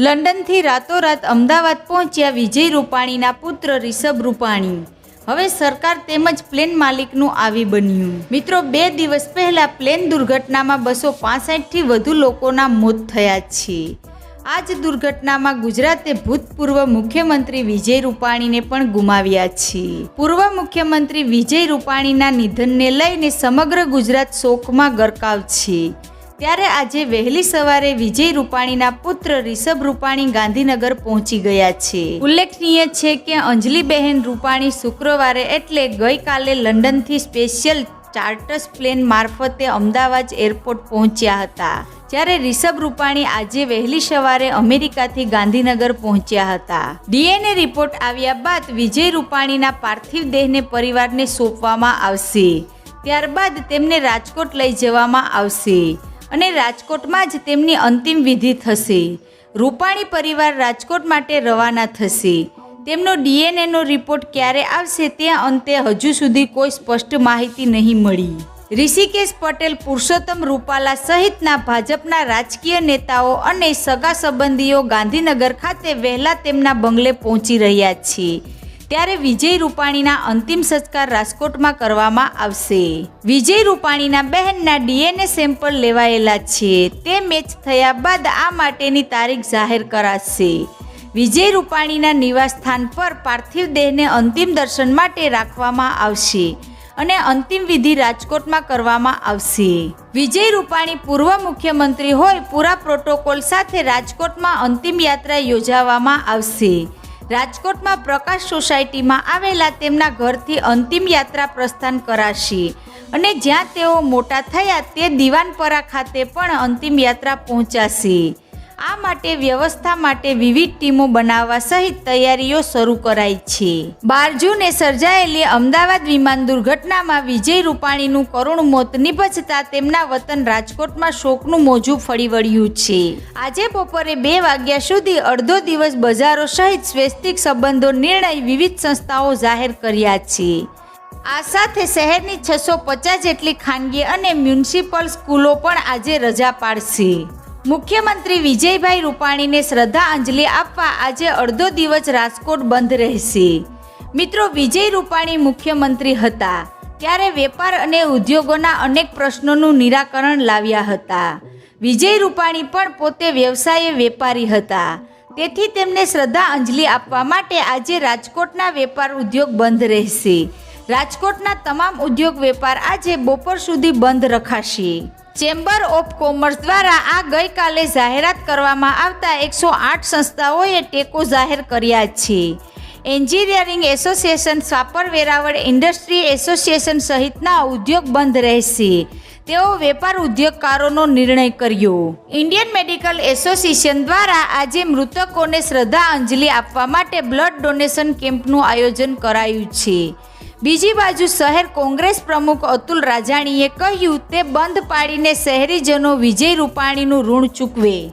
લંડનથી રાતોરાત અમદાવાદ પહોંચ્યા વિજય રૂપાણીના પુત્ર રિષભ રૂપાણી. હવે સરકાર તેમજ પ્લેન માલિકનું આવી બન્યું. મિત્રો, બે દિવસ પહેલા પ્લેન દુર્ઘટનામાં બસો પાસઠથી વધુ લોકોના મોત થયા છે. આ જ દુર્ઘટનામાં ગુજરાતે ભૂતપૂર્વ મુખ્યમંત્રી વિજય રૂપાણીને પણ ગુમાવ્યા છે. પૂર્વ મુખ્યમંત્રી વિજય રૂપાણીના નિધનને લઈને સમગ્ર ગુજરાત શોકમાં ગરકાવ છે. ત્યારે આજે વહેલી સવારે વિજય રૂપાણીના પુત્ર રિષભ રૂપાણી ગાંધીનગર પહોંચી ગયા છે. ઉલ્લેખનીય છે કે અંજલિબહેન રૂપાણી શુક્રવારે એટલે ગઈકાલે લંડનથી સ્પેશિયલ ચાર્ટર્સ પ્લેન મારફતે અમદાવાદ એરપોર્ટ પહોંચ્યા હતા. જ્યારે રિષભ રૂપાણી આજે વહેલી સવારે અમેરિકાથી ગાંધીનગર પહોંચ્યા હતા. ડીએનએ રિપોર્ટ આવ્યા બાદ વિજય રૂપાણીના પાર્થિવ દેહને પરિવારને સોંપવામાં આવશે. ત્યારબાદ તેમને રાજકોટ લઈ જવામાં આવશે. અને રાજકોટમાં જ તેમની અંતિમ વિધિ થશે. રૂપાણી પરિવાર રાજકોટ માટે રવાના થશે. તેમનો ડીએનએનો રિપોર્ટ ક્યારે આવશે તે અંતે હજુ સુધી કોઈ સ્પષ્ટ માહિતી નહીં મળી. ઋષિકેશ પટેલ, પુરુષોત્તમ રૂપાલા સહિતના ભાજપના રાજકીય નેતાઓ અને સગા સંબંધીઓ ગાંધીનગર ખાતે વહેલા તેમના બંગલે પહોંચી રહ્યા છે. ત્યારે વિજય રૂપાણીના અંતિમ સંસ્કાર રાજકોટમાં કરવામાં આવશે. વિજય રૂપાણીના બહેનના ડીએનએ સેમ્પલ લેવાયેલા છે. તે મેચ થયા બાદ આ માટેની તારીખ જાહેર કરાશે. વિજય રૂપાણીના નિવાસસ્થાન પર પાર્થિવ દેહને અંતિમ દર્શન માટે રાખવામાં આવશે અને અંતિમ વિધિ રાજકોટમાં કરવામાં આવશે. વિજય રૂપાણી પૂર્વ મુખ્યમંત્રી હોય, પૂરા પ્રોટોકોલ સાથે રાજકોટમાં અંતિમ યાત્રા યોજાવામાં આવશે. રાજકોટમાં પ્રકાશ સોસાયટીમાં આવેલા તેમના ઘરથી અંતિમ યાત્રા પ્રસ્થાન કરાશે. અને જ્યાં તેઓ મોટા થયા તે દિવાનપરા ખાતે પણ અંતિમ યાત્રા પહોંચાશે. આ માટે વ્યવસ્થા માટે વિવિધ ટીમો બનાવવા સહિત તૈયારીઓ શરૂ કરાઈ છે. બાર જૂને સર્જાયેલી અમદાવાદ વિમાન દુર્ઘટનામાં વિજય રૂપાણીનું કરુણ મોત નિપજતા તેમના વતન રાજકોટમાં શોકનું મોજું ફળી વળ્યું છે. આજે બપોરે બે વાગ્યા સુધી અડધો દિવસ બજારો સહિત સ્વૈચ્છિક સંબંધો નિર્ણય વિવિધ સંસ્થાઓ જાહેર કર્યા છે. આ સાથે શહેરની છસો પચાસ જેટલી ખાનગી અને મ્યુનિસિપલ સ્કૂલો પણ આજે રજા પાડશે. મુખ્યમંત્રી વિજયભાઈ રૂપાણીને શ્રદ્ધાંજલિ આપવા આજે અડધો દિવસ રાજકોટ બંધ રહેશે. મિત્રો, વિજય રૂપાણી મુખ્યમંત્રી હતા. ત્યારે વેપાર અને ઉદ્યોગોના અનેક પ્રશ્નોનું નિરાકરણ લાવ્યા હતા. વિજય રૂપાણી પણ પોતે વ્યવસાયે વેપારી હતા. તેથી તેમને શ્રદ્ધાંજલિ આપવા માટે આજે રાજકોટના વેપાર ઉદ્યોગ બંધ રહેશે. રાજકોટના તમામ ઉદ્યોગ વેપાર આજે બપોર સુધી બંધ રખાશે. ચેમ્બર ઓફ કોમર્સ દ્વારા આ ગઈકાલે જાહેરાત કરવામાં આવતા એકસો આઠ સંસ્થાઓએ ટેકો જાહેર કર્યા છે. Engineering association, Sapar Veraval industry association સહિતના ઉદ્યોગ બંધ રહેશે. તેઓ વેપાર ઉદ્યોગકારોનો નિર્ણય કર્યો. ઇન્ડિયન મેડિકલ એસોસિએશન દ્વારા આજે મૃતકોને શ્રદ્ધાંજલિ આપવા માટે બ્લડ ડોનેશન કેમ્પનું આયોજન કરાયું છે. બીજી બાજુ શહેર કોંગ્રેસ પ્રમુખ અતુલ રાજાણીએ કહ્યું, તે બંધ પાડીને શહેરીજનો વિજય રૂપાણીનું ઋણ ચૂકવે.